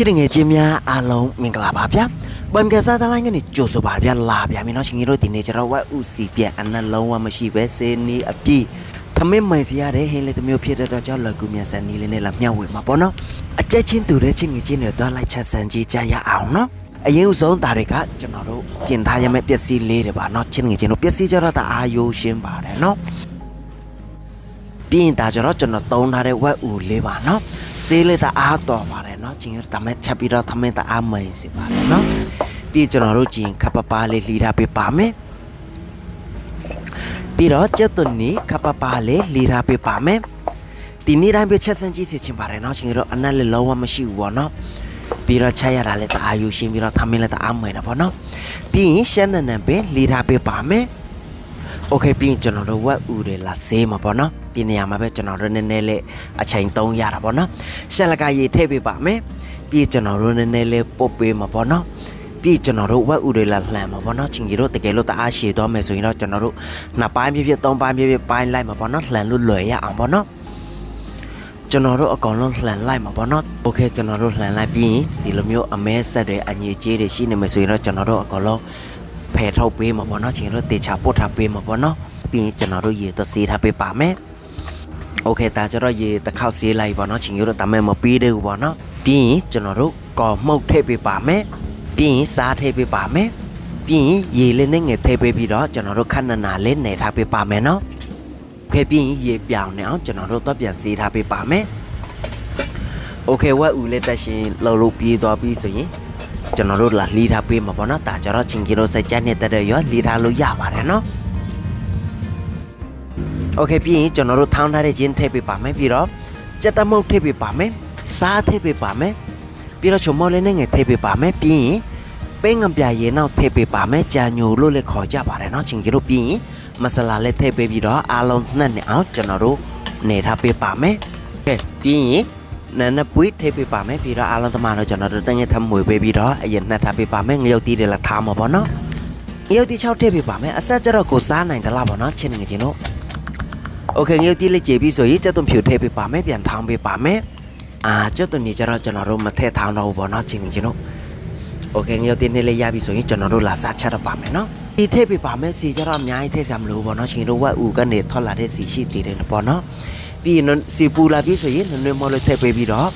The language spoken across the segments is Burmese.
ချစ်တဲ့ငယ်ချင်းများအားလုံးမင်္ဂလာပါဗျာပမ်ကစားသလိုင်းကနေကြိုဆိုပါဗျာလာဗျာမင်းတို့ရှင်ကြီးတို့ဒီနေ့ကျတော့ဝက်ဥစီပြက်အနက်လုံးဝမရှိပဲစေနီးအပြည့်သမင်းမိုင်စီရတဲ့ဟင်းလေးတစ်မျိုးဖြစ်တဲ့တော့ကြောင့်လကူမြန်ဆန်နီးလေးနဲ့လာမျှဝေမှာပေါ့နော်အကြက်ချင်းတူတဲ့ချင်းငယ်ချင်းတွေတော့လိုက်ချက်ဆန်ကြီးကြရအောင်နော်အရင်ဦးဆုံးဒါတွေကကျွန်တော်တို့ပြင်ထားရမယ့်ပစ္စည်းလေးတွေပါနော်ချင်းငယ်ချင်းတို့ပစ္စည်းကြတော့တအားရိုးရှင်းပါတယ်နော်ပြီးရင်ဒါကြတော့ကျွန်တော်သုံးထားတဲ့ဝက်ဥလေးပါနော်ဆေးလေးတအားတော်ပါတယ်နော် ချင်းရတမဲချက်ပြီးတော့သမင်းတအားမိန်စီပါတယ်နော်ပြီးကျွန်တော်တို့ကျင်ခပ်ပပလေးလှီထားပေးပါမယ်ပြီးတော့ကျက်သွန်နီခပ်ပပလေးလှီထားပေးပါမယ်ဒီနေ့တိုင်းပဲချက်စမ်းကြည့်စီချင်ပါတယ်နော်ချင်းရတော့အနက်လေးလုံးဝမရှိဘူးပေါ့နော်ပြီးတော့ချက်ရတာလည်းတအားယူရှင်းပြီးတော့သမင်းလည်းတအားမိန်တာပေါ့နော်ပြီးရင်ရှမ်းနံနံပဲလှီထားပေးပါမယ် โอเคပြီးရင်ကျွန်တော်တို့ဝက်ဥတွေလာဆေးမှာပေါ့နော်ဒီနေရာမှာပဲကျွန်တော်တို့နည်းနည်းလေးအချိန်သုံးရတာပေါ့နော်ရှက်လကရေထည့်ပေးပါမယ်ပြီးကျွန်တော်တို့နည်းနည်းလေးပုတ်ပေးမှာပေါ့နော်ပြီးကျွန်တော်တို့ဝက်ဥတွေလာလှန်မှာပေါ့နော်ချင်းကြီးတို့တကယ်လို့တအားရှည်သွားမယ်ဆိုရင်တော့ကျွန်တော်တို့နှစ်ပိုင်းပြည့်ပြည့်သုံးပိုင်းပြည့်ပြည့်ပိုင်းလိုက်မှာပေါ့နော်လှန်လို့လွယ်ရအောင်ပေါ့နော်ကျွန်တော်တို့အကောင်လုံးလှန်လိုက်မှာပေါ့နော်โอเคကျွန်တော်တို့လှန်လိုက်ပြီးရင်ဒီလိုမျိုးအမဲဆက်တွေအငြိကြေးတွေရှိနေမယ်ဆိုရင်တော့ကျွန်တော်တို့အကောင်လုံး ဖ ယ်ထုတ်ပေးမှာပေါ့နော်ချင်းတို့တေချာပို့ထားပေးမှာပေါ့နော်ပြီးရင်ကျွန်တော်တို့ရေတော့စေးထားပေးပါမယ်โอเคဒါကြတော့ရေတစ်ခေါက်စေးလိုက်ပေါ့နော်ချင်းတို့တမဲမပြီးသေးဘူးပေါ့နော်ပြီးရင်ကျွန်တော်တို့ကော်မှုတ်ထည့်ပေးပါမယ်ပြီးရင်စားထည့်ပေးပါမယ်ပြီးရင်ရေလေးနဲ့ငယ်ထည့်ပေးပြီးတော့ကျွန်တော်တို့ခဏနာလေးနေထားပေးပါမယ်နော်โอเคပြီးရင်ရေပြောင်းနေအောင်ကျွန်တော်တို့တော့ပြန်စေးထားပေးပါမယ်โอเคဝက်ဦးလေးတက်ရှင်လှုပ်လို့ပြေးသွားပြီးဆိုရင် ကျွန်တော်တို့လာလှီးထားပေးမှာပေါ့နော်ဒါကြတော့ချင်းကီလိုစိတ်ကြက်နေတဲ့တဲ့ရောလှီးထားလို့ရပါတယ်နော်โอเคပြီးရင်ကျွန်တော်တို့ထောင်းထားတဲ့ချင်းထည့်ပေးပါမယ်ပြီးတော့ကြက်တမုတ်ထည့်ပေးပါမယ်စားထည့်ပေးပါမယ်ပြီးတော့ချုံမောလေးနဲ့ငယ်ထည့်ပေးပါမယ်ပြီးရင်ပဲငံပြရေနောက်ထည့်ပေးပါမယ်ကြာညိုလို့လည်းခေါ်ကြပါတယ်နော်ချင်းကီလိုပြီးရင်မဆလာလည်းထည့်ပေးပြီးတော့အားလုံးနှက်နေအောင်ကျွန်တော်တို့နေထားပေးပါမယ်ကဲပြီးရင် နန်းနပွေးထိပ်ပေးပါမယ်ပြီးတော့အားလုံးသမားတို့ကျွန်တော်တို့တငယ်ထမွေပေးပြီးတော့အရင်နှက်ထားပေးပါမယ်ငရုတ်တီးတွေလည်းထားမှာပေါ့နော်ငရုတ်တီး6ထိပ်ပေးပါမယ်အဆက်ကျတော့ကိုစားနိုင်သလားပေါ့နော်ချင်းငယ်ချင်းတို့โอเคငရုတ်တီးလေးကြည်ပြီးဆိုရင်ကျက်သွန်ဖြူထိပ်ပေးပါမယ်ပြန်ထောင်းပေးပါမယ်အာကျက်သွန်နေကျတော့ကျွန်တော်တို့မထည့်ထောင်းတော့ဘူးပေါ့နော်ချင်းငယ်ချင်းတို့โอเคငရုတ်တီးနေလေးရပြီဆိုရင်ကျွန်တော်တို့လာစားချက်တော့ပါမယ်နော်ဒီထိပ်ပေးပါမယ်စီကျတော့အများကြီးထည့်စရာမလိုဘူးပေါ့နော်ချင်းတို့ဝက်ဦးကနေထွက်လာတဲ့စီရှိသေးတယ်ပေါ့နော် ပြီးရင်တော့စီပူလာပြီးဆိုရင်နွေနွေမော်လေးထည့်ပေးပြီးတော့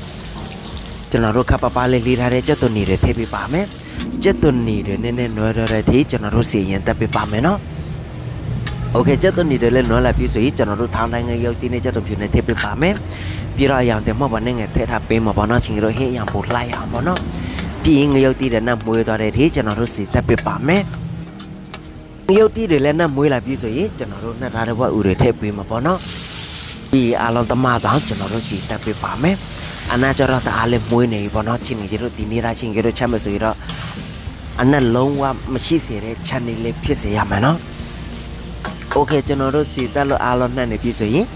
ကျွန်တော်တို့ခပ်ပပလေးလေးထားတဲ့ကြက်သွန်နီတွေထည့်ပေးပါမယ်ကြက်သွန်နီတွေနည်းနည်းနွယ်ရတဲ့ဒီကျွန်တော်တို့စီရင်တက်ပေးပါမယ်နော်โอเคကြက်သွန်နီတွေလည်းနွယ်လာပြီးဆိုရင်ကျွန်တော်တို့ထောင်းတိုင်းငယ်ရုပ်တင်းနဲ့ကြက်သွန်ဖြူနဲ့ထည့်ပေးပါမယ်ပြီးတော့အရောင်တင်မော့ပါနဲ့ငယ်ထည့်ထားပေးမှာပေါ့နော်ချင်းတို့ဟင်းအရောင်ပို့လိုက်အောင်ပေါ့နော်ပြီးရင်ငရုတ်တီးတဲ့နတ်မွေးသွားတဲ့ဒီကျွန်တော်တို့စီတက်ပေးပါမယ်ငရုတ်တီးတွေလည်းနတ်မွေးလာပြီးဆိုရင်ကျွန်တော်တို့နှက်ထားတဲ့ဘဝဥတွေထည့်ပေးမှာပေါ့နော် ဒီအားလုံးတမတော့ကျွန်တော်တို့စီတက်ပေးပါမယ်အနာကျတော့တအားလေးမွေးနေပြီပေါ့နော်ချင်းကြီးတို့ဒီနေ့ရာချင်းကြီးတို့ချက်မဆိုရတော့အနက်လုံးဝမရှိစေတဲ့ channel လေးဖြစ်စေရမယ်နော်โอเคကျွန်တော်တို့စီတက်လို့အားလုံးနှံ့နေပြီဆိုရင်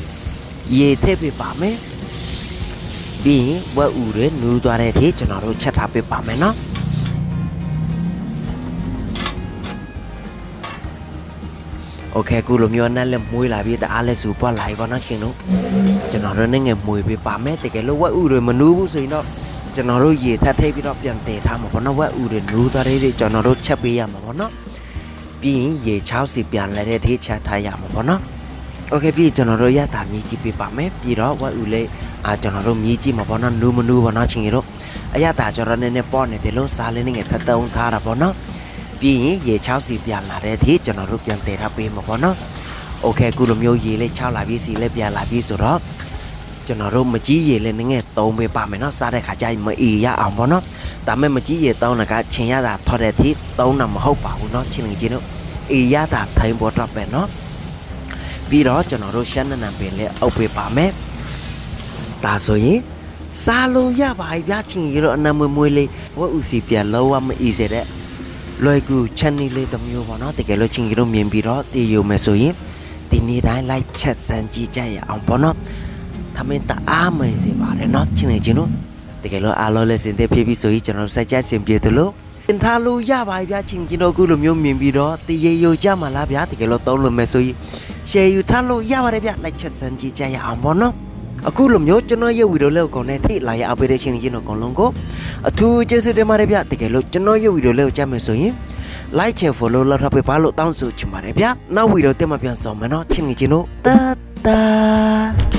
ရေထည့်ပေးပါမယ်ပြီးရင်ဝက်ဥတွေနူးသွားတဲ့အထိကျွန်တော်တို့ချက်ထားပေးပါမယ်နော် โอเคအခုလိုမျိုးနဲ့လည်းမွေးလာပြီးတအားလည်းစူပွားလာပြီပေါ့နော်ချင်းတို့ကျွန်တော်တို့နဲ့ငယ်မွေးပေးပါမယ်တကယ်လို့ဝက်ဥတွေမနူးဘူးဆိုရင်တော့ကျွန်တော်တို့ရေထပ်ထိပ်ပြီးတော့ပြန်တည်ထားမှာပေါ့နော်ဝက်ဥတွေနူးသွားတဲ့ကျွန်တော်တို့ချက်ပေးရမှာပေါ့နော်ပြီးရင်ရေ6စီပြန်လဲတဲ့ထိချက်ထားရမှာပေါ့နော်โอเคပြီးကျွန်တော်တို့ရတာမြည်ကြည့်ပေးပါမယ်ပြီးတော့ဝက်ဥလေးအာကျွန်တော်တို့မြည်ကြည့်မှာပေါ့နော်နူးမနူးပေါ့နော်ချင်းတို့အရတာကျွန်တော်နည်းနည်းပေါ့နေတယ်လို့စားလေးနဲ့ငယ်ထပ်တုံးထားတာပေါ့နော် ပြီးရင်ရေ6စီပြန်လာတဲ့အထိကျွန်တော်တို့ပြန်တည်ထားပေးမှာပေါ့နော်။ Okay ခုလိုမျိုးရေလေး6လာပြီးစီလေးပြန်လာပြီးဆိုတော့ကျွန်တော်တို့မကြီးရေလေးနည်းငယ်သုံးပေးပါမယ်နော်။စားတဲ့ခါကျရင်မအီရအောင်ပေါ့နော်။ဒါမဲ့မကြီးရေသုံးတာကချင်းရတာထော်တဲ့အထိသုံးတာမဟုတ်ပါဘူးเนาะချင်းငယ်ချင်းတို့အီရတာထိုင်ပေါ်တော့ပဲเนาะ။ပြီးတော့ကျွန်တော်တို့ရှမ်းနနံပင်လေးအုပ်ပေးပါမယ်။ဒါဆိုရင်စားလို့ရပါပြီဗျာချင်းရီတို့အနမွေမွေလေးဝက်ဥစီပြန်လုံးဝမအီစေတဲ့ လွယ်ကူ channel လေးတစ်မျိုးပေါ့နော်တကယ်လို့ချင်းကြီးတို့မြင်ပြီးတော့တည်ယူမယ်ဆိုရင်ဒီနေ့တိုင်း like ချက်စမ်းကြည့်ကြရအောင်ပေါ့နော်သမင်တအားမင်းစေပါတယ်နော်ချင်းနေချင်းတို့တကယ်လို့အားလုံးလည်းစင်တဲ့ဖြစ်ပြီးဆိုရင်ကျွန်တော်စိုက်ကြစင်ပြေတယ်လို့သင်ထားလို့ရပါဗျာချင်းကြီးတို့အခုလိုမျိုးမြင်ပြီးတော့တည်ရယူကြမှာလားဗျာတကယ်လို့သုံးလို့မယ်ဆိုရင် share ယူထားလို့ရပါတယ်ဗျ like ချက်စမ်းကြည့်ကြရအောင်ပေါ့နော် အခုလိုမျိုးကျွန်တော်ရဲ့ဗီဒီယိုလေးကိုကောင်းတဲ့ထိလာရအပေးတဲ့ချင်းချင်းတို့အကုန်လုံးကိုအထူးကျေးဇူးတင်ပါတယ်ဗျတကယ်လို့ကျွန်တော်ရဲ့ဗီဒီယိုလေးကိုကြည့်မယ်ဆိုရင် like and follow လောက်ထားပေးပါလို့တောင်းဆိုချင်ပါတယ်ဗျနောက်ဗီဒီယိုတက်မှပြန်ဆောင်မယ်နော်ချင်းချင်းတို့တတ်တာ